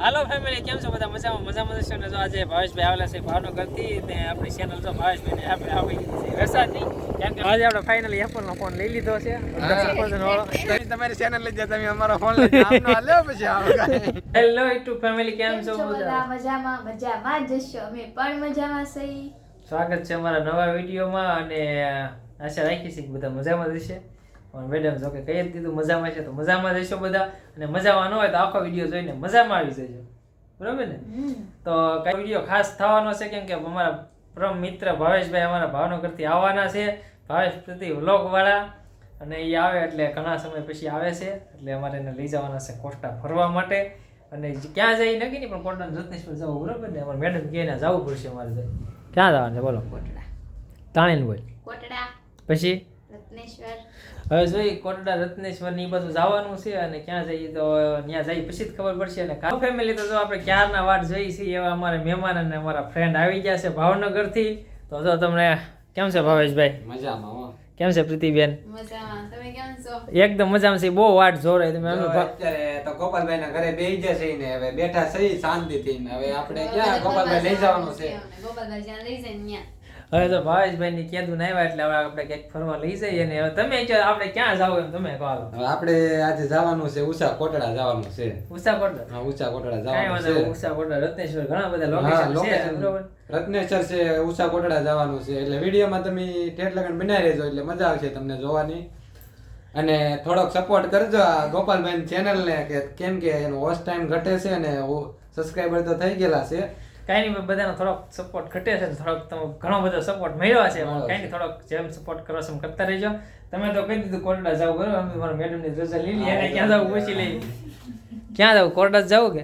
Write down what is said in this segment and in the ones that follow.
હાલો family કેમ છો બધા? મજામાં? મજા જશો ને જો આજે ભાવેશભાઈ આવેલા છે ભાવનગરથી ને આપણી ચેનલ જો ભાવેશભાઈને આપણે આવી ગઈ છે વરસાદની. કેમ કે આજે આપણે ફાઇનલી એપલનો ફોન લઈ લીધો છે. તમારી ચેનલ લઈ જાય તમે અમારો ફોન લઈ જાય આમનો પછી હેલો યુટ્યુબ ફેમિલી કેમ છો છો બધા? મજામાં? મજામાં જશો અમે પણ મજામાં સહી સ્વાગત છે અમારા નવા વિડીયોમાં અને આશા રાખી છે કે બધા મજામાં જ હશે. પણ મેડમ જો કે કહી જ દીધું મજામાં છે તો મજામાં જશો બધા. અને મજામાં ન હોય તો આખો વીડિયો જોઈને મજામાં આવી જજો. બરાબર ને? તો કઈ વીડિયો ખાસ થવાનો છે કેમ કે અમારા પરમ મિત્ર ભાવેશભાઈ અમારા ભાવનગરથી આવવાના છે. ભાવેશ પ્રતિ વ્લોગવાળા. અને એ આવે એટલે ઘણા સમય પછી આવે છે. એટલે અમારે એને લઈ જવાના છે કોટા ફરવા માટે. અને ક્યાં જઈ નક્કી નહીં પણ કોટડા રત્નેશ્વર જવું બરાબર ને? અમારે મેડમ કહે જવું પડશે અમારે તો. ક્યાં જવાનું છે બોલો? કોટડા. તાણીને બોલ કોટડા. પછી? રત્નેશ્વર. હવે જોઈ કોટડા રત્નેશ્વરની બધું જવાનું છે અને ક્યાં જઈએ તો ત્યાં જઈ પછી જ ખબર પડશે અને કાલ ફેમિલી તો જો આપણે ક્યારના વાટ જઈ છીએ એવા અમારા મહેમાન અને અમારા ફ્રેન્ડ આવી ગયા છે ભાવનગરથી. તો જો તમને કેમ છે ભાવેશભાઈ? મજામાં કેમ છે પ્રીતિબેન? મજામાં. તમે કેમ છો? એકદમ મજામાં છે. બહુ વાટ જોરાય તમે અમે અત્યારે તો ગોપાલભાઈ ના ઘરે બેહી જશે ને હવે બેઠા છે શાંતિથી ને. હવે આપણે ક્યાં ગોપાલભાઈ લઈ જવાનું છે? ગોપાલભાઈ જ્યાં લઈ જાય ત્યાં. હવે તો ભાવેશભાઈ ની કેદું આવ્યા એટલે હવે આપણે ક્યાંક ફરવા લઈ જઈએ ને. હવે તમે આપણે ક્યાં જાવ એમ તમે કહો આપણે આજે જવાનું છે ઉષા કોટડા જવાનું છે. ઉષા કોટડા? હા ઉષા કોટડા જવાનું છે. ઉષા કોટડા રત્નેશ્વર ઘણા બધા લોકેશન છે રત્નેશ્વર છે ઉષા કોટડા જવાનું છે. એટલે વિડીયોમાં તમે ટેટ લગન બનાવી રહેજો એટલે મજા આવશે તમને જોવાની. અને થોડોક સપોર્ટ કરજો આ ગોપાલભાઈ ચેનલ ને કે કેમ કે એનો વોચ ટાઈમ ઘટે છે અને સબસ્ક્રાઈબર તો થઈ ગયેલા છે. કાંઈ નહીં બધાનો થોડોક સપોર્ટ ઘટે છે થોડોક તમે ઘણો બધો સપોર્ટ મળ્યો છે કાંઈ નહીં થોડોક જેમ સપોર્ટ કરો છો એમ કરતા રહેજો. તમે તો કહી દીધું કોરડા જાવ બરોબર અમે મારા મેડમની રજા લઈ એને ક્યાં જાવ પૂછી લઈ ક્યાં જાવ? કોરડા જવું કે?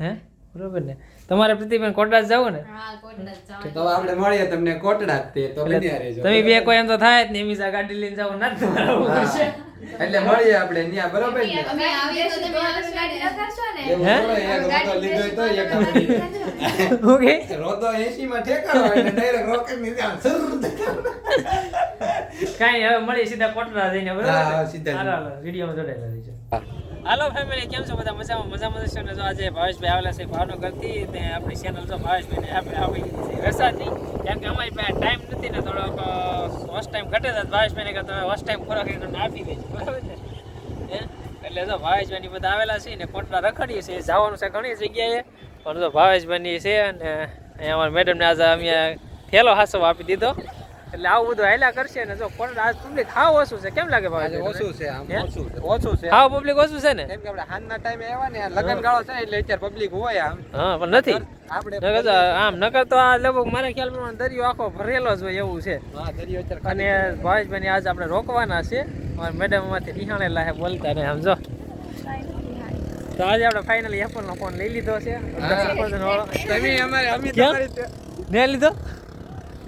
હે? બરોબર ને. તમારે પ્રતિબેન કોટડા જવું ને? હા કોટડા જ તો આપણે મળીએ તમને કોટડા તે તો તમે બે કોઈ એમ તો થાય જ નહીં એમી ગાડી લઈને જવું ના તમારે એટલે મળીએ આપણે ત્યાં બરોબર ને અમે આવીએ તો તમે ગાડી લગાડશો ને? હે? એક રોતો લીધો તો એક ઓકે રોતો 80 માં ઠેકાણો એટલે ડાયરેક્ટ rocket ની જેમ સર. કાંઈ હવે મળી સીધા કોટડા જઈને બરોબર? સીધા હાલો, હાલો, વિડીયોમાં જોડાયેલા રહીજો હાલો ફેમિલી કેમ છો બધા? મજામાં મજામાં જશો ને જો આજે ભાવેશભાઈ આવેલા છે ભાવનગરથી ને આપણી ચેનલ જો ભાવેશભાઈને આપણે આવી છે વરસાદની. કેમ કે અમારી પાસે ટાઈમ નથી ને થોડોક ફર્સ્ટ ટાઈમ ઘટે તો ભાવેશભાઈને કે તમે ફર્સ્ટ ટાઈમ ખોરાક તમને આપી દેજો બરાબર છે? એટલે જો ભાવેશભાઈની બધા આવેલા છે ને કોટડા રખડીએ છે જવાનું છે ઘણી જગ્યાએ. પણ જો ભાવેશભાઈની છે અને અહીંયા અમારા મેડમને આજે અમે થેલો હાસો આપી દીધો. એટલે આવું બધું હાલ્યા કરશે ને જો કોટડા આજ પબ્લિક હાવ ઓછું છે. કેમ લાગે ભાઈ ઓછું છે આમ ઓછું છે. ઓછું છે. હાવ પબ્લિક ઓછું છે ને? કેમ કે આપણે હાંજના ટાઈમે આવ્યા ને લગન ગાળો છે એટલે અત્યારે પબ્લિક હોય આમ. હા પણ નથી. આપણે આમ નકર તો આ લગભગ મારા ખ્યાલ પ્રમાણે દરિયો આખો ભરેલો જ હોય એવું છે. હા દરિયો અત્યારે અને ભાવેશભાઈ આજે આપણે રોકવાના છે. અમારા મેડમમાંથી નિહાળેલા છે બોલતા ને સમજો તો આજે આપણે ફાઇનલી એપલ નો ફોન લઈ લીધો છે. હા. તમે અમારે અમે તમારી ને લીધો?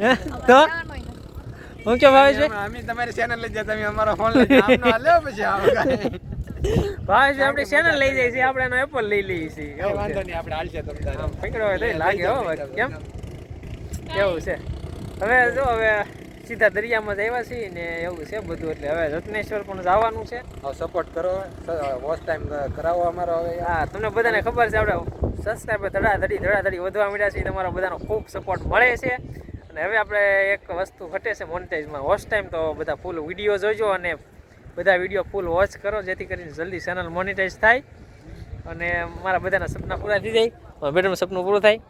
હે? તો? હું કે ભાવેશભાઈ અમે તમારી ચેનલ લઈ જતા અમે અમારો ફોન લઈ જાય આમનો હાલ્યો પછી આમ ભાઈ છે આપણે ચેનલ લઈ જઈએ છે આપણે એનો એપલ લઈ લઈએ છીએ. વાંધો નહીં આપણે હાલશે તમ તારે. પકડો તો લાગે હો કેમ? એવું છે? હવે જો હવે સીધા દરિયામાં જ આવ્યા છીએ ને એવું છે બધું એટલે હવે રત્નેશ્વર પણ જવાનું છે. સપોર્ટ કરો વોચ ટાઈમ કરાવો અમારો હવે. હા તમને બધાને ખબર છે આપણે સબસ્ક્રાઈબર ધડાધડી ધડાધડી વધવા મળ્યા છે તમારો બધાનો ખૂબ સપોર્ટ મળે છે. અને હવે આપણે એક વસ્તુ ઘટે છે મોનિટાઈઝમાં વોચ ટાઈમ તો બધા ફૂલ વીડિયો જોજો અને બધા વીડિયો ફૂલ વોચ કરો જેથી કરીને જલ્દી ચેનલ મોનિટાઈઝ થાય અને મારા બધાના સપના પૂરા થઈ જાય. મેડમનું સપનું પૂરું થાય.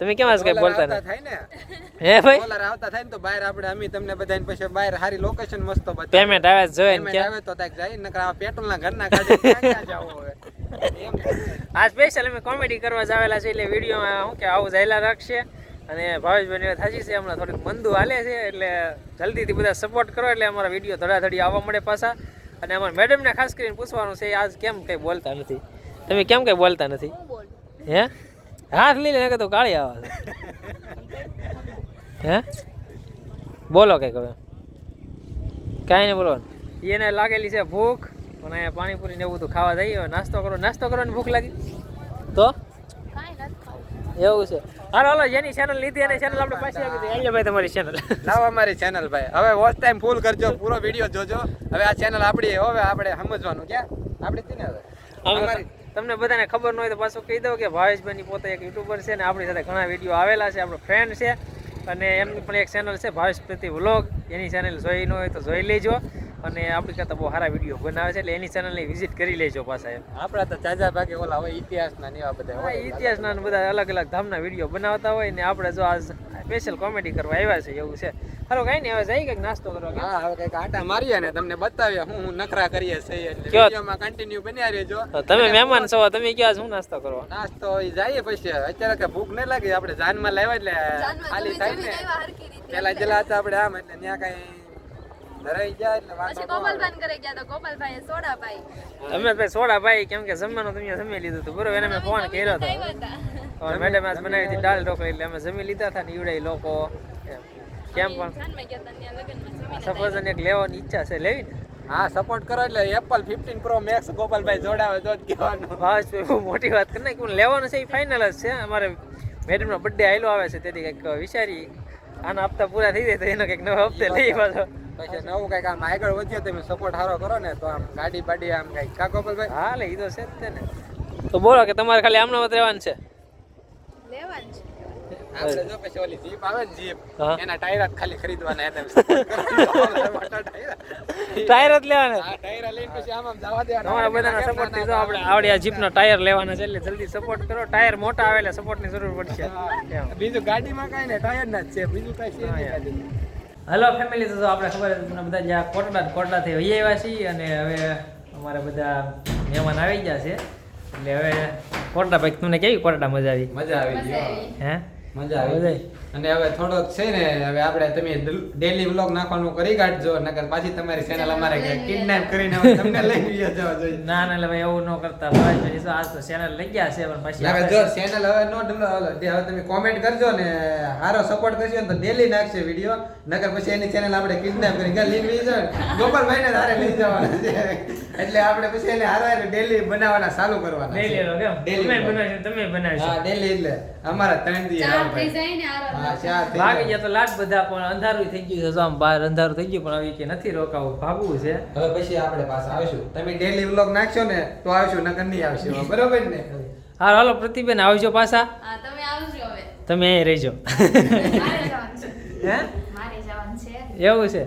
તમે કેમ આજ કઈ બોલતા નથી? થાય ને? હે ભાઈ? બોલર આવતા થાય ને તો બહાર આપણે અમે તમને બધાને પછી બહાર સારી લોકેશન મસ્ત બતાવીએ. પેમેન્ટ આવે જોઈએ ને આવે તો તાક જાય નકર આ પેટ્રોલના ઘરના કાઢે ક્યાં ક્યાં જાવું હવે? આ સ્પેશિયલ અમે કોમેડી કરવા જ આવેલા છે એટલે વિડીયોમાં શું કે આવું જાયલા રાખશે. અને ભાવેશભાઈની થાજી છે હમણાં થોડીક મંદુ હાલે છે એટલે જલ્દીથી બધા સપોર્ટ કરો એટલે અમારા વીડિયો ધડાધડી આવવા મળે પાછા. અને અમારા મેડમને ખાસ કરીને પૂછવાનું છે આજ કેમ કંઈ બોલતા નથી? તમે કેમ કંઈ બોલતા નથી? હે હાથ લઈ લે તો કાળી આવે હે? બોલો કંઈક હવે. કાંઈ નહીં બોલવાનું. એને લાગેલી છે ભૂખ પણ અહીંયા પાણીપુરી ને એવું બધું ખાવા જઈએ નાસ્તો કરો. નાસ્તો કરવાની ભૂખ લાગી? તો? એવું છે. હાલો હાલો જેની ચેનલ લીધી એની ચેનલ આપણે પાછી આપી દઈએ ભાઈ તમારી ચેનલ લાવો અમારી ચેનલ ભાઈ. હવે વોચ ટાઈમ ફૂલ કરજો પૂરો વીડિયો જોજો. હવે આ ચેનલ આપણી હવે આપણે સમજવાનું ક્યાં? આપણી છે ને હવે? તમને બધાને ખબર ન હોય તો પાછું કહી દઉં કે ભાવેશભાઈની પોતે એક યુટ્યુબર છે ને આપણી સાથે ઘણા વીડિયો આવેલા છે આપણો ફ્રેન્ડ છે. અને એમની પણ એક ચેનલ છે ભાવેશ પ્રતિ વ્લોગ એની ચેનલ જોઈ ન હોય તો જોઈ લેજો. અને આપણી કરતાં બહુ સારા વીડિયો બનાવે છે એટલે એની ચેનલની વિઝિટ કરી લેજો પાછા એમ. આપણા તો ચાચા ભાગે ઓલા હોય ઇતિહાસના ને એવા બધા હોય. ઇતિહાસના બધા અલગ અલગ ધામના વીડિયો બનાવતા હોય ને આપણે જો આ સ્પેશિયલ કોમેડી કરવા આવ્યા છે એવું છે. હાલો કઈ નહીં હવે જઈ કંઈક નાસ્તો કરવા કેમ? હા હવે કંઈક આટા મારીએ ને તમને બતાવીએ હું હું નખરા કરીએ છીએ એટલે? વિડીયોમાં કન્ટિન્યુ બન્યા રહેજો. તમે મહેમાન છો તમે ક્યાં શું નાસ્તો કરો નાસ્તો જઈએ પછી. અત્યારે કે ભૂખ ન લાગે આપણે જાનમાં લાવ્યા એટલે ખાલી થાય ને. પેલા જલા હતા આપણે આમ એટલે ત્યાં કઈ ધરાઈ જાય એટલે વાંધો ન આવે. કરે ગયા તો ગોપાલભાઈ સોડા પાઈ તમે ભાઈ કેમ કે જમવાનું તમે જમી લીધું હતું. બરોબર એને મેં ફોન કર્યો હતો અને મેડમ આજ બનાવી હતી દાળ ઢોકળી એટલે અમે જમી લીધા હતા ને ઈવડે લોકો. કેમ પણ? સફરજન એક લેવાની ઈચ્છા છે લેવી ને? હા સપોર્ટ કરો એટલે Apple fifteen Pro Max Gopalbhai જોડાવે તો જ કહેવાનું. મોટી વાત કરી નાખી. લેવાનું છે એ ફાઇનલ જ છે. અમારે મેડમનો બર્થડે આવેલો આવે છે તેથી કંઈક વિચારી. આના હપ્તા પૂરા થઈ જાય તો એનો કંઈક નવો હપ્તે લઈ પાછો. પછી નવું કંઈક આમ આગળ વધીએ તમે સપોર્ટ સારો કરો ને તો આમ ગાડી બાડી આમ કંઈક કા ભાઈ હા લે એ તો છે જ ને તો બોલો કે તમારે ખાલી આમનો મત રહેવાનું છે લેવાનું છે આપણે જો પછી ઓલી જીપ આવે ને જીપ એના ટાયર જ ખાલી ખરીદવાના હતા support કરો. મોટા ટાયર. ટાયર જ લેવાના ટાયર લઈને પછી આમ આમ જવા દેવાના. તમારા બધાના સપોર્ટથી તો આપણે આવડે આ જીપનો ટાયર લેવાના છે એટલે જલ્દી સપોર્ટ કરો ટાયર મોટા આવે એટલે સપોર્ટની જરૂર પડશે. બીજું ગાડીમાં કાંઈ ને ટાયર ના જ છે બીજું કઈ છે. હલો ફેમિલી તો આપણે ખબર છે તમને બધા જ્યાં કોટડા કોટડાથી વહી આવ્યા છીએ અને હવે અમારે બધા મહેમાન આવી ગયા છે. એટલે હવે કોટડા ભાઈ તમને કેવી કોટડા મજા આવી? મજા આવી. મજા ગઈ આવી. હે? મજા આવી. અને હવે થોડોક છે ને હવે આપણે તમે ડેલી વ્લોગ નાખવાનું કરી કાઢજો નકર પાછી તમારી ચેનલ અમારે કિડનેપ કરીને તમને લઈ લઈ જવા જોઈએ. ના ના ભાઈ એવું ન કરતા. ભાઈ આજ તો ચેનલ લઈ ગયા છે પણ પછી હવે જો ચેનલ હવે નો ડલો હવે તમે કોમેન્ટ કરજો ને હારો સપોર્ટ કરશો ને તો ડેલી નાખશે વીડિયો નકર પછી એની ચેનલ આપણે કિડનેપ કરી કે લઈ લઈ જાવ ગોપાલભાઈ ને હારે લઈ જવાના છે. એટલે આપણે પછી એને હારે ડેલી બનાવવાના ચાલુ કરવાના. લેલો કેમ? Daily તમે બનાવશો હા ડેલી એટલે અમારા ત્રણ દી ચાર આવે થઈ ભાઈ. જાય ને આરો હા ચાર થઈ ભાગી ગયા તો લાગ બધા પણ અંધારું થઈ ગયું છે આમ બહાર અંધારું થઈ ગયું પણ હવે કે નથી રોકાવું. ભાગવું છે. હવે પછી આપણે પાછા આવશું. તમે ડેલી વ્લોગ નાખશો ને તો આવશું નકર નહીં આવશું. બરોબર ને? હા હાલો પ્રતિબેન આવજો પાછા. તમે આવજો હવે. તમે અહીં રહેજો. મારે જવાનું છે. હે? મારે જવાનું છે. એવું છે.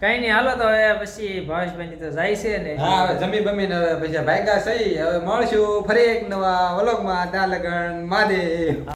કઈ નહીં હાલો તો હવે પછી ભાવેશભાઈ તો જાય છે ને. હા હવે જમી બમીને હવે પછી ભાગ્યા સહી. હવે મળશું ફરી એક નવા વ્લોગમાં ત્યાં લગન મહાદેવ.